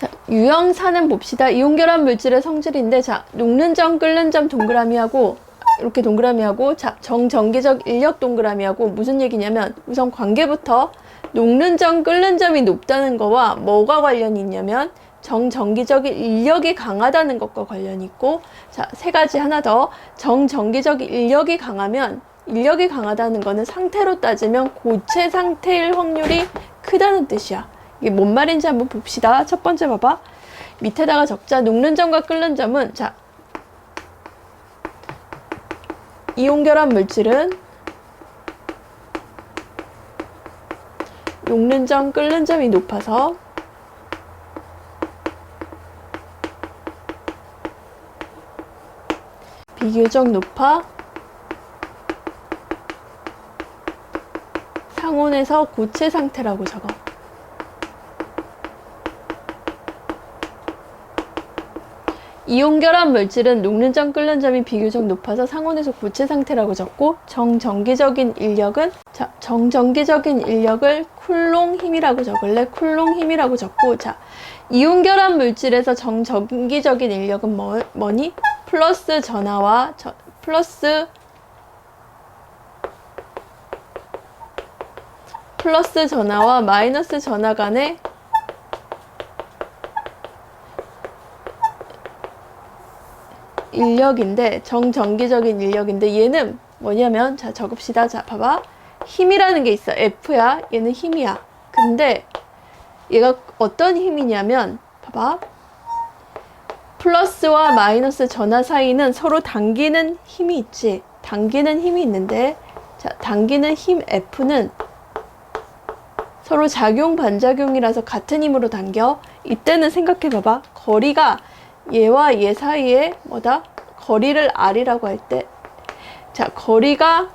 자, 유형사는 봅시다. 이온결합 물질의 성질인데, 자, 녹는 점, 끓는 점 동그라미하고, 이렇게 동그라미하고, 자, 정전기적 인력 동그라미하고, 무슨 얘기냐면, 우선 관계부터 녹는 점, 끓는 점이 높다는 거와 뭐가 관련이 있냐면, 정전기적인 인력이 강하다는 것과 관련이 있고, 자, 세 가지 하나 더. 정전기적 인력이 강하면, 인력이 강하다는 거는 상태로 따지면 고체 상태일 확률이 크다는 뜻이야. 이게 뭔 말인지 한번 봅시다. 첫 번째 봐봐. 밑에다가 적자 녹는 점과 끓는 점은 자 이온결합 물질은 녹는 점, 끓는 점이 높아서 비교적 높아 상온에서 고체 상태라고 적어. 이온결합 물질은 녹는 점, 끓는 점이 비교적 높아서 상온에서 고체 상태라고 적고 정전기적인 인력은 자, 정전기적인 인력을 쿨롱 힘이라고 적을래? 쿨롱 힘이라고 적고 자, 이온결합 물질에서 정전기적인 인력은 뭐, 뭐니? 플러스 전하와 저, 플러스 플러스 전하와 마이너스 전하 간의 인력인데 정전기적인 인력인데 얘는 뭐냐면 자 적읍시다. 자 봐봐. 힘이라는 게 있어. F야. 얘는 힘이야. 근데 얘가 어떤 힘이냐면 봐봐. 플러스와 마이너스 전하 사이는 서로 당기는 힘이 있지. 당기는 힘이 있는데 자 당기는 힘 F는 서로 작용 반작용이라서 같은 힘으로 당겨. 이때는 생각해 봐봐. 거리가 얘와 얘 사이에 뭐다 거리를 R이라고 할 때 자 거리가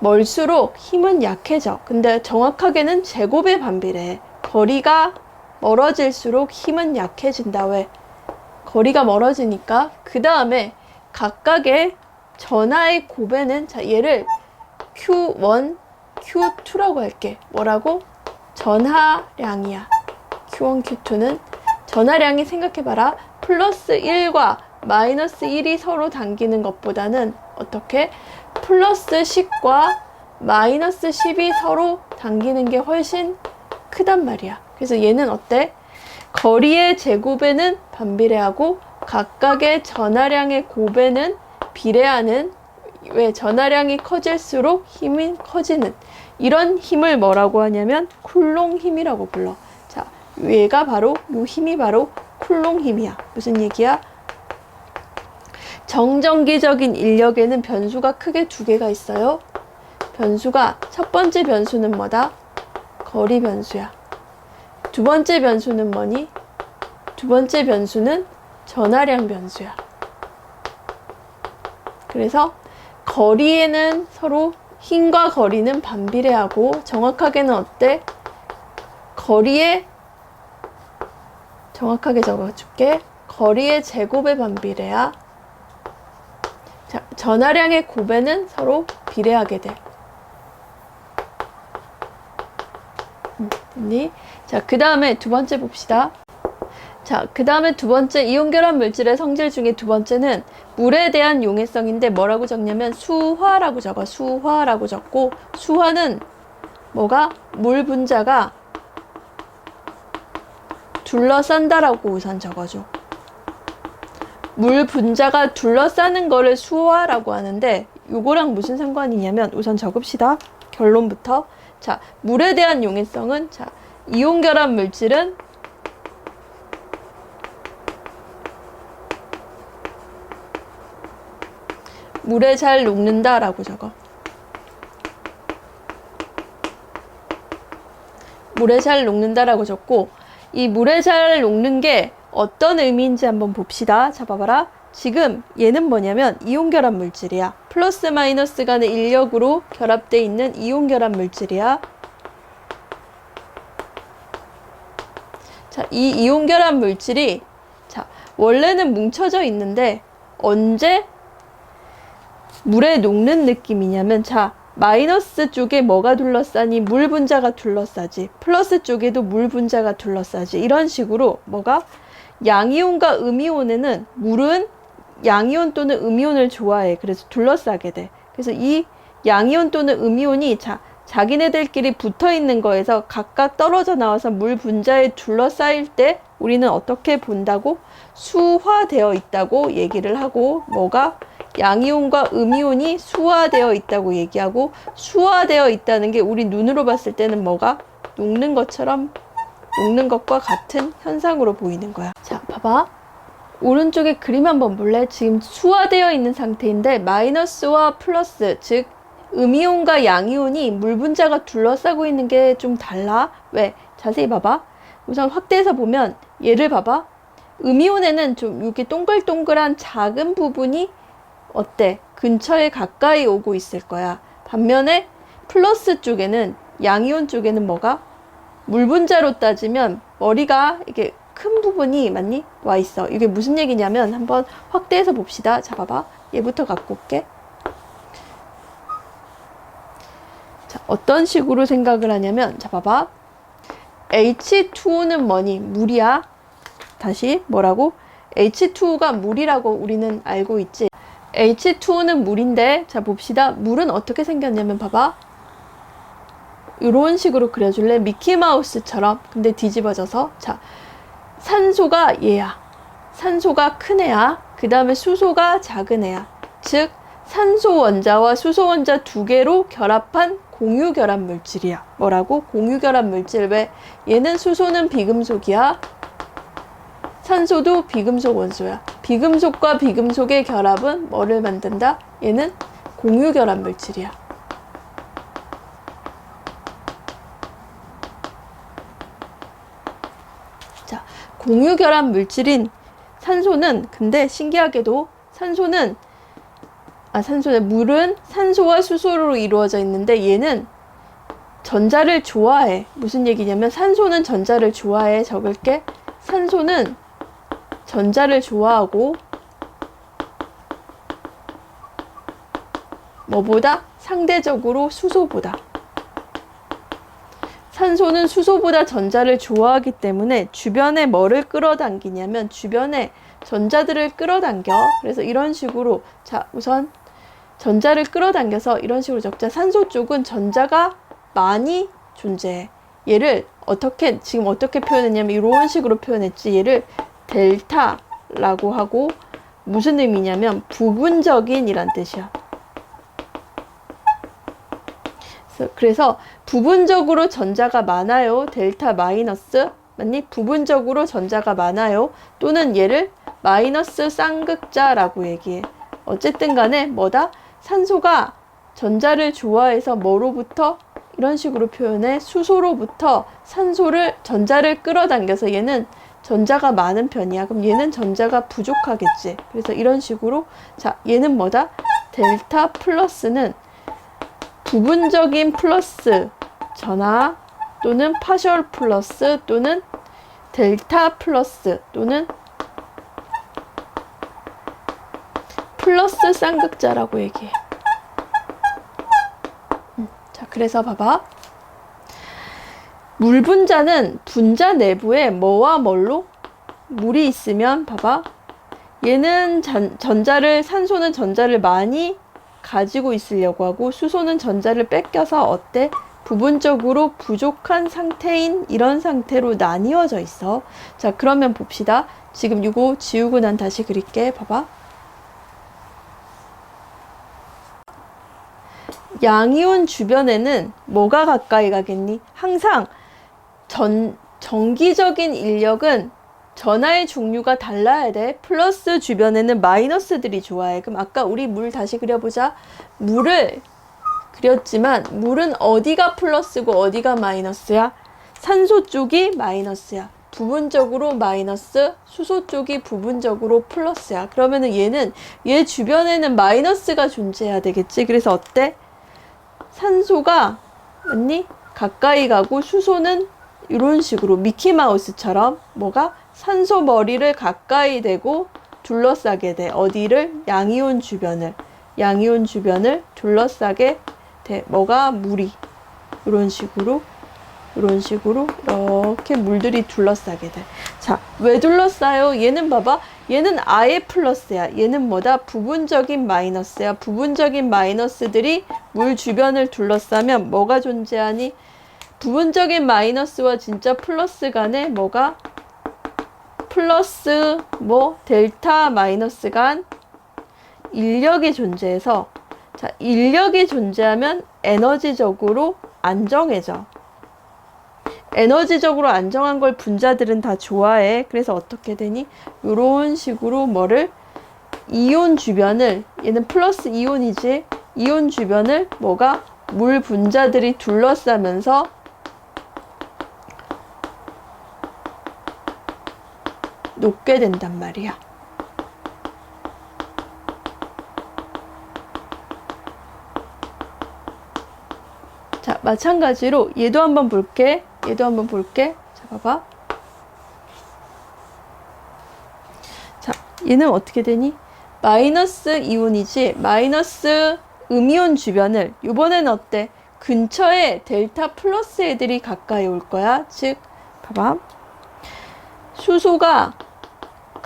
멀수록 힘은 약해져 근데 정확하게는 제곱에 반비례해 거리가 멀어질수록 힘은 약해진다 왜 거리가 멀어지니까 그 다음에 각각의 전하의 곱에는 자 얘를 Q1 Q2라고 할게. 뭐라고? 전하량이야. Q1, Q2는 전하량이 생각해봐라. 플러스 1과 마이너스 1이 서로 당기는 것보다는 어떻게? 플러스 10과 마이너스 10이 서로 당기는 게 훨씬 크단 말이야. 그래서 얘는 어때? 거리의 제곱에는 반비례하고 각각의 전하량의 곱에는 비례하는 왜 전하량이 커질수록 힘이 커지는 이런 힘을 뭐라고 하냐면 쿨롱 힘이라고 불러. 자, 얘가 바로 요 힘이 바로 쿨롱 힘이야. 무슨 얘기야? 정전기적인 인력에는 변수가 크게 두 개가 있어요. 변수가 첫 번째 변수는 뭐다? 거리 변수야. 두 번째 변수는 뭐니? 두 번째 변수는 전하량 변수야. 그래서 거리에는 서로 힘과 거리는 반비례하고 정확하게는 어때? 거리에 정확하게 적어줄게. 거리의 제곱에 반비례야. 자, 전하량의 곱에는 서로 비례하게 돼. 음, 됐니? 자, 그 다음에 두 번째 봅시다. 자, 그 다음에 두 번째 이온결합 물질의 성질 중에 두 번째는 물에 대한 용해성인데 뭐라고 적냐면 수화라고 적어. 수화라고 적고 수화는 뭐가 물 분자가 둘러싼다라고 우선 적어줘. 물 분자가 둘러싸는 거를 수화라고 하는데 요거랑 무슨 상관이냐면 우선 적읍시다. 결론부터. 자, 물에 대한 용해성은 자, 이온 결합 물질은 물에 잘 녹는다라고 적어. 물에 잘 녹는다라고 적고 이 물에 잘 녹는 게 어떤 의미인지 한번 봅시다. 잡아봐라. 지금 얘는 뭐냐면 이온 결합 물질이야. 플러스 마이너스 간의 인력으로 결합돼 있는 이온 결합 물질이야. 자, 이 이온 결합 물질이 자, 원래는 뭉쳐져 있는데 언제 물에 녹는 느낌이냐면 자 마이너스 쪽에 뭐가 둘러싸니 물 분자가 둘러싸지 플러스 쪽에도 물 분자가 둘러싸지 이런 식으로 뭐가 양이온과 음이온에는 물은 양이온 또는 음이온을 좋아해. 그래서 둘러싸게 돼. 그래서 이 양이온 또는 음이온이 자 자기네들끼리 붙어 있는 거에서 각각 떨어져 나와서 물 분자에 둘러싸일 때 우리는 어떻게 본다고? 수화되어 있다고 얘기를 하고 뭐가? 양이온과 음이온이 수화되어 있다고 얘기하고 수화되어 있다는 게 우리 눈으로 봤을 때는 뭐가? 녹는 것처럼 녹는 것과 같은 현상으로 보이는 거야. 자, 봐봐. 오른쪽에 그림 한번 볼래? 지금 수화되어 있는 상태인데 마이너스와 플러스 즉 음이온과 양이온이 물 분자가 둘러싸고 있는 게 좀 달라. 왜? 자세히 봐봐. 우선 확대해서 보면 얘를 봐봐. 음이온에는 좀 이렇게 동글동글한 작은 부분이 어때? 근처에 가까이 오고 있을 거야. 반면에 플러스 쪽에는 양이온 쪽에는 뭐가 물 분자로 따지면 머리가 이게 큰 부분이 맞니? 와 있어. 이게 무슨 얘기냐면 한번 확대해서 봅시다. 자, 봐봐. 얘부터 갖고 올게. 자, 어떤 식으로 생각을 하냐면, 자, 봐봐. H2O는 뭐니? 물이야. 다시 뭐라고? H2O가 물이라고 우리는 알고 있지. H2O는 물인데, 자, 봅시다. 물은 어떻게 생겼냐면, 봐봐. 이런 식으로 그려줄래? 미키마우스처럼. 근데 뒤집어져서. 자, 산소가 얘야. 산소가 큰 애야. 그 다음에 수소가 작은 애야. 즉, 산소 원자와 수소 원자 두 개로 결합한 공유 결합 물질이야. 뭐라고? 공유 결합 물질. 왜? 얘는 수소는 비금속이야. 산소도 비금속 원소야. 비금속과 비금속의 결합은 뭐를 만든다? 얘는 공유 결합 물질이야. 자, 공유 결합 물질인 산소는 근데 신기하게도 산소는 아 산소는 물은 산소와 수소로 이루어져 있는데 얘는 전자를 좋아해. 무슨 얘기냐면 산소는 전자를 좋아해. 적을게. 산소는 전자를 좋아하고 뭐보다 상대적으로 수소보다 산소는 수소보다 전자를 좋아하기 때문에 주변에 뭐를 끌어당기냐면 주변에 전자들을 끌어당겨. 그래서 이런 식으로 자 우선 전자를 끌어당겨서 이런 식으로 적자. 산소 쪽은 전자가 많이 존재해. 얘를 어떻게 지금 어떻게 표현했냐면 이런 식으로 표현했지. 얘를 델타라고 하고 무슨 의미냐면 부분적인이란 뜻이야. 그래서- 부분적으로 전자가 많아요. 델타 마이너스. 맞니? 부분적으로 전자가 많아요. 또는 얘를 마이너스 쌍극자라고 얘기해. 어쨌든 간에 뭐다? 산소가 전자를 좋아해서 뭐로부터 이런 식으로 표현해 수소로부터 산소를 전자를 끌어당겨서 얘는 전자가 많은 편이야. 그럼 얘는 전자가 부족하겠지. 그래서 이런 식으로 자 얘는 뭐다? 델타 플러스는 부분적인 플러스 전하 또는 파셜 플러스 또는 델타 플러스 또는 플러스 쌍극자라고 얘기해. 음, 자, 그래서 봐봐. 물 분자는 분자 내부에 뭐와 뭘로? 물이 있으면 봐봐. 얘는 전, 전자를 산소는 전자를 많이 가지고 있으려고 하고 수소는 전자를 뺏겨서 어때? 부분적으로 부족한 상태인 이런 상태로 나뉘어져 있어. 자, 그러면 봅시다. 지금 이거 지우고 난 다시 그릴게. 봐봐. 양이온 주변에는 뭐가 가까이 가겠니? 항상 전, 정기적인 인력은 전하의 종류가 달라야 돼. 플러스 주변에는 마이너스들이 좋아해. 그럼 아까 우리 물 다시 그려보자. 물을 그렸지만 물은 어디가 플러스고 어디가 마이너스야? 산소 쪽이 마이너스야. 부분적으로 마이너스, 수소 쪽이 부분적으로 플러스야. 그러면은 얘는 얘 주변에는 마이너스가 존재해야 되겠지. 그래서 어때? 산소가 맞니? 가까이 가고 수소는 이런 식으로 미키마우스처럼 뭐가 산소 머리를 가까이 대고 둘러싸게 돼. 어디를? 양이온 주변을. 양이온 주변을 둘러싸게 돼. 뭐가 물이 이런 식으로 이런 식으로 이렇게 물들이 둘러싸게 돼. 자, 왜 둘러싸요? 얘는 봐봐. 얘는 아예 플러스야. 얘는 뭐다? 부분적인 마이너스야. 부분적인 마이너스들이 물 주변을 둘러싸면 뭐가 존재하니? 부분적인 마이너스와 진짜 플러스 간에 뭐가 플러스 뭐 델타 마이너스 간 인력이 존재해서 자, 인력이 존재하면 에너지적으로 안정해져. 에너지적으로 안정한 걸 분자들은 다 좋아해. 그래서 어떻게 되니? 이런 식으로 뭐를 이온 주변을 얘는 플러스 이온이지. 이온 주변을 뭐가 물 분자들이 둘러싸면서 녹게 된단 말이야. 자, 마찬가지로 얘도 한번 볼게. 얘도 한번 볼게. 자, 봐봐. 자, 얘는 어떻게 되니? 마이너스 이온이지. 마이너스 음이온 주변을 이번에는 어때? 근처에 델타 플러스 애들이 가까이 올 거야. 즉, 봐봐. 수소가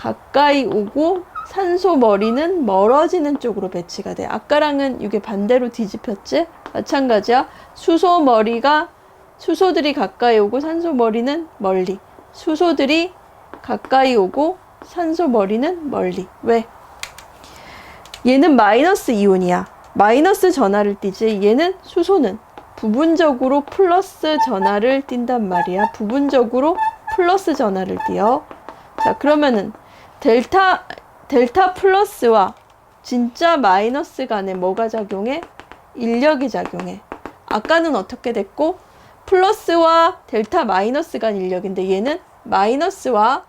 가까이 오고 산소 머리는 멀어지는 쪽으로 배치가 돼. 아까랑은 이게 반대로 뒤집혔지? 마찬가지야. 수소 머리가 수소들이 가까이 오고 산소 머리는 멀리. 수소들이 가까이 오고 산소 머리는 멀리. 왜? 얘는 마이너스 이온이야. 마이너스 전하를 띠지. 얘는 수소는 부분적으로 플러스 전하를 띈단 말이야. 부분적으로 플러스 전하를 띄어. 자, 그러면은 델타 델타 플러스와 진짜 마이너스 간에 뭐가 작용해? 인력이 작용해. 아까는 어떻게 됐고 플러스와 델타 마이너스 간 인력인데 얘는 마이너스와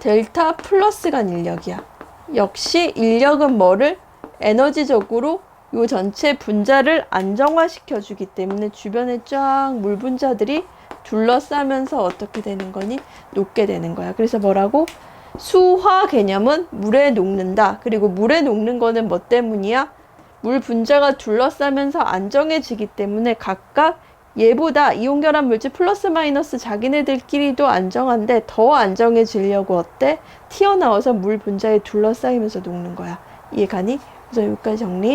델타 플러스 간 인력이야. 역시 인력은 뭐를 에너지적으로 요 전체 분자를 안정화시켜 주기 때문에 주변에 쫙 물 분자들이 둘러싸면서 어떻게 되는 거니? 녹게 되는 거야. 그래서 뭐라고? 수화 개념은 물에 녹는다. 그리고 물에 녹는 거는 뭐 때문이야? 물 분자가 둘러싸면서 안정해지기 때문에 각각 얘보다 이온 결합 물질 플러스 마이너스 자기네들끼리도 안정한데 더 안정해지려고 어때? 튀어나와서 물 분자에 둘러싸이면서 녹는 거야. 이해 가니? 그래서 여기까지 정리.